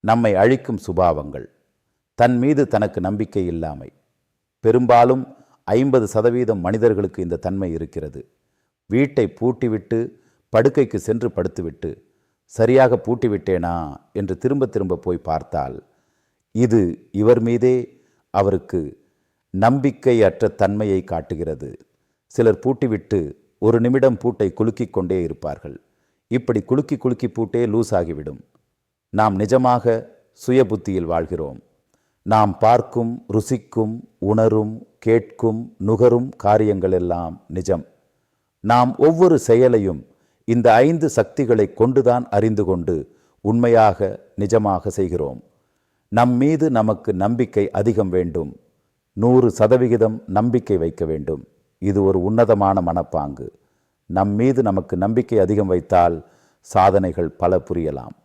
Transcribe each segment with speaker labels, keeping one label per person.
Speaker 1: நம்மை அழிக்கும் சுபாவங்கள். தன் மீது தனக்கு நம்பிக்கை இல்லாமை. பெரும்பாலும் ஐம்பது சதவீதம் மனிதர்களுக்கு இந்த தன்மை இருக்கிறது. வீட்டை பூட்டிவிட்டு படுக்கைக்கு சென்று படுத்துவிட்டு சரியாக பூட்டிவிட்டேனா என்று திரும்ப திரும்ப போய் பார்த்தால் இது இவர் மீதே அவருக்கு நம்பிக்கையற்ற தன்மையை காட்டுகிறது. சிலர் பூட்டிவிட்டு ஒரு நிமிடம் பூட்டை குலுக்கிக் கொண்டே இருப்பார்கள். இப்படி குலுக்கி குலுக்கி பூட்டே லூஸ் ஆகிவிடும் நாம் நிஜமாக சுய புத்தியில் வாழ்கிறோம். நாம் பார்க்கும் ருசிக்கும் உணரும் கேட்கும் நுகரும் காரியங்கள் எல்லாம் நிஜம். நாம் ஒவ்வொரு செயலையும் இந்த ஐந்து சக்திகளை கொண்டுதான் அறிந்து கொண்டு உண்மையாக நிஜமாக செய்கிறோம். நம் மீது நமக்கு நம்பிக்கை அதிகம் வேண்டும். நூறு சதவிகிதம் நம்பிக்கை வைக்க வேண்டும். இது ஒரு உன்னதமான மனப்பாங்கு. நம் மீது நமக்கு நம்பிக்கை அதிகம் வைத்தால் சாதனைகள் பல புரியலாம்.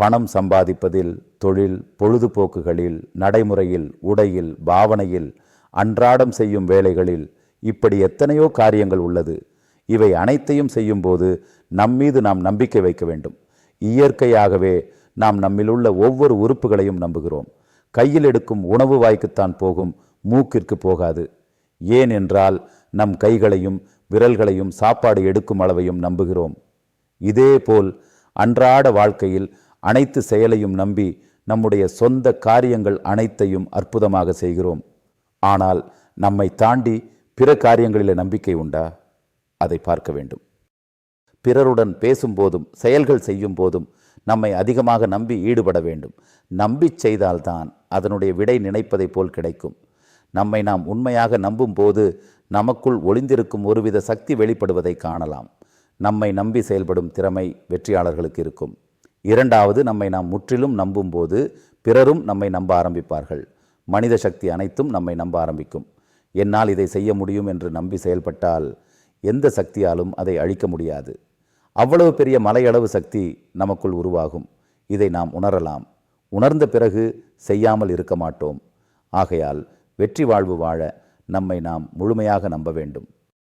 Speaker 1: பணம் சம்பாதிப்பதில் தொழில் பொழுதுபோக்குகளில் நடைமுறையில் உடையில் பாவனையில் அன்றாடம் செய்யும் வேலைகளில் இப்படி எத்தனையோ காரியங்கள் உள்ளது. இவை அனைத்தையும் செய்யும்போது நம்மீது நாம் நம்பிக்கை வைக்க வேண்டும். இயற்கையாகவே நாம் நம்மிலுள்ள ஒவ்வொரு உறுப்புகளையும் நம்புகிறோம். கையில் எடுக்கும் உணவு வாய்க்குத்தான் போகும் மூக்கிற்கு போகாது. ஏன் என்றால் நம் கைகளையும் விரல்களையும் சாப்பாடு எடுக்கும் அளவையும் நம்புகிறோம். இதேபோல் அன்றாட வாழ்க்கையில் அனைத்து செயலையும் நம்பி நம்முடைய சொந்த காரியங்கள் அனைத்தையும் அற்புதமாக செய்கிறோம். ஆனால் நம்மை தாண்டி பிற காரியங்களில் நம்பிக்கை உண்டா? அதை பார்க்க வேண்டும். பிறருடன் பேசும்போதும் செயல்கள் செய்யும் போதும் நம்மை அதிகமாக நம்பி ஈடுபட வேண்டும். நம்பி செய்தால்தான் அதனுடைய விடை நினைப்பதைப் போல் கிடைக்கும். நம்மை நாம் உண்மையாக நம்பும் போது நமக்குள் ஒளிந்திருக்கும் ஒருவித சக்தி வெளிப்படுவதை காணலாம். நம்மை நம்பி செயல்படும் திறமை வெற்றியாளர்களுக்கு இருக்கும். இரண்டாவது நம்மை நாம் முற்றிலும் நம்பும்போது பிறரும் நம்மை நம்ப ஆரம்பிப்பார்கள். மனித சக்தி அனைத்தும் நம்மை நம்ப ஆரம்பிக்கும். என்னால் இதை செய்ய முடியும் என்று நம்பி செயல்பட்டால் எந்த சக்தியாலும் அதை அழிக்க முடியாது. அவ்வளவு பெரிய மலையளவு சக்தி நமக்குள் உருவாகும். இதை நாம் உணரலாம். உணர்ந்த பிறகு செய்யாமல் இருக்க மாட்டோம். ஆகையால் வெற்றி வாழ்வு வாழ நம்மை நாம் முழுமையாக நம்ப வேண்டும்.